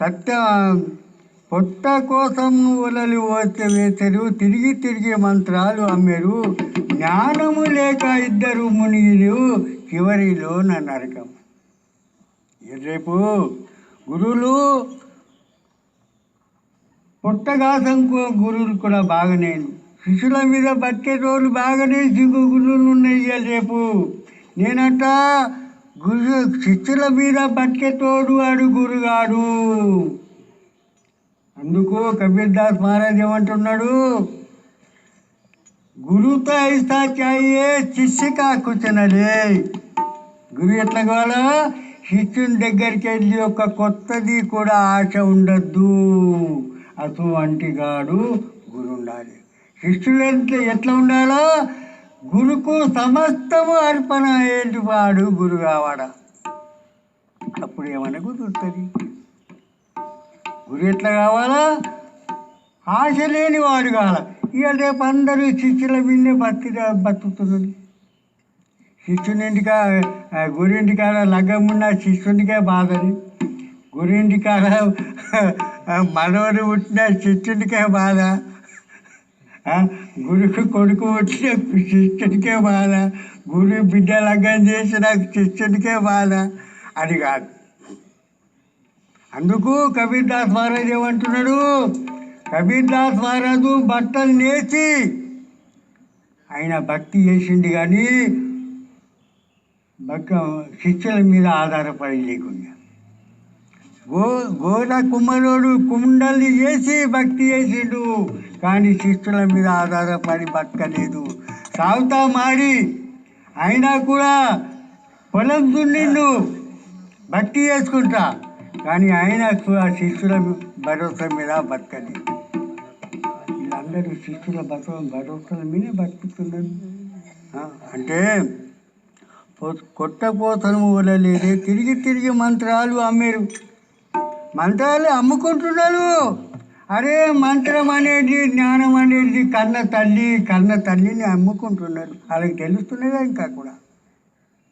సత్య పొట్ట కోసం ఒలలు వేసరు తిరిగి తిరిగి మంత్రాలు అమ్మెరు. జ్ఞానము లేక ఇద్దరు మునిగిరు చివరిలో నా నరకం. రేపు గురువులు పుట్టగాసం గురువులు కూడా బాగానే శిష్యుల మీద బతికే రోజులు బాగానే సిగ్గు గురువులు ఉన్నాయి రేపు నేనంట గురు శిష్యుల మీద బతికే తోడు గురుగాడు. అందుకు కబీర్దాస్ మహారాజ్ ఏమంటున్నాడు? గురుతో ఇస్తా చాయే శిష్య కా గురువు ఎట్లా కావాలో? శిష్యుని దగ్గరికి వెళ్ళి ఒక కొత్తది కూడా ఆశ ఉండద్దు. అటువంటి గాడు గురు ఉండాలి శిష్యులు ఎట్లా ఎట్లా ఉండాలో? గురుకు సమస్తము అర్పణ ఏంటి వాడు గురు కావాడా అప్పుడు ఏమైనా కుదురుతుంది గురు ఎట్లా కావాలా? ఆశ లేని వాడు కావాల? ఇక రేపు అందరూ శిష్యుల విన్నే బతి బతుకుతున్నది శిష్యునింటికా గురింటికాడ లగ్గం ఉన్న శిష్యునికే బాధని గురింటికాడ మనవడు పుట్టిన శిష్యునికే బాధ. గురికి కొడుకు పుట్టిన శిష్యుడికే బాధ. గురు బిడ్డ లగ్గం చేసిన శిష్యుడికే బాధ. అది కాదు. అందుకు కబీర్దాస్ మహారాజ్ ఏమంటున్నాడు? కబీర్దాస్ మహారాజు బట్టలు నేసి ఆయన భక్తి చేసిండు కానీ భక్త శిష్యుల మీద ఆధారపడి లేకుండా. గో గోడ కుమ్మరోడు కుండలి చేసి భక్తి చేసిండు. కానీ శిష్యుల మీద ఆధారపడి బతకలేదు. సాగుతా మాడి అయినా కూడా పొలం దున్నిండు. భక్తి చేసుకుంటా. కానీ ఆయన కూడా శిష్యుల భరోసా మీద బతకలేదు. వీళ్ళందరూ శిష్యుల భరోసా భరోసాల మీదే బతుకుతున్నారు. అంటే పో- కొత్త పోతను వదలేదే తిరిగి తిరిగి మంత్రాలు అమ్మారు. మంత్రాలు అమ్ముకుంటున్నారు. అరే మంత్రం అనేది జ్ఞానం అనేది కన్న తల్లి కన్న తల్లిని అమ్ముకుంటున్నారు. వాళ్ళకి తెలుస్తున్నదే ఇంకా కూడా?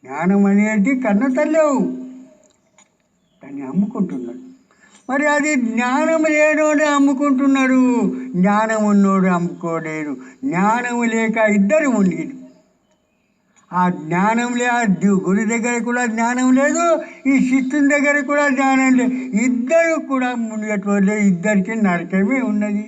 జ్ఞానం అనేది కన్న తల్లేవు దాన్ని అమ్ముకుంటున్నాడు మరి అది జ్ఞానం లేనోడే అమ్ముకుంటున్నాడు జ్ఞానం ఉన్నోడు అమ్ముకోలేడు జ్ఞానం లేక ఇద్దరు ఉండేది ఆ జ్ఞానం లే ఆ గురి దగ్గర కూడా జ్ఞానం లేదు ఈ శిష్యుని దగ్గర కూడా జ్ఞానం లేదు. ఇద్దరు కూడా మునిగేటోళ్ళు ఇద్దరికి నరకమే ఉన్నది.